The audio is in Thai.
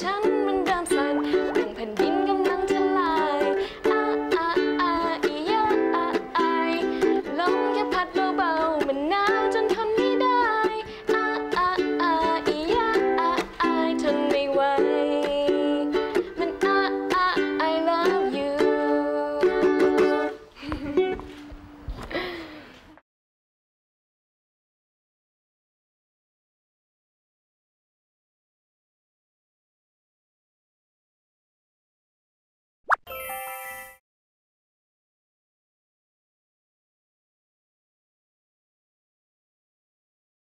ฉันมันเริ่มสั่นดังแผ่นดินกำลังจลายอาอาอาอียาอาไอลมแค่พัดเบาๆมันหนาวจนทนไม่ได้อาอาอาอียาอาไอทนไม่ไหว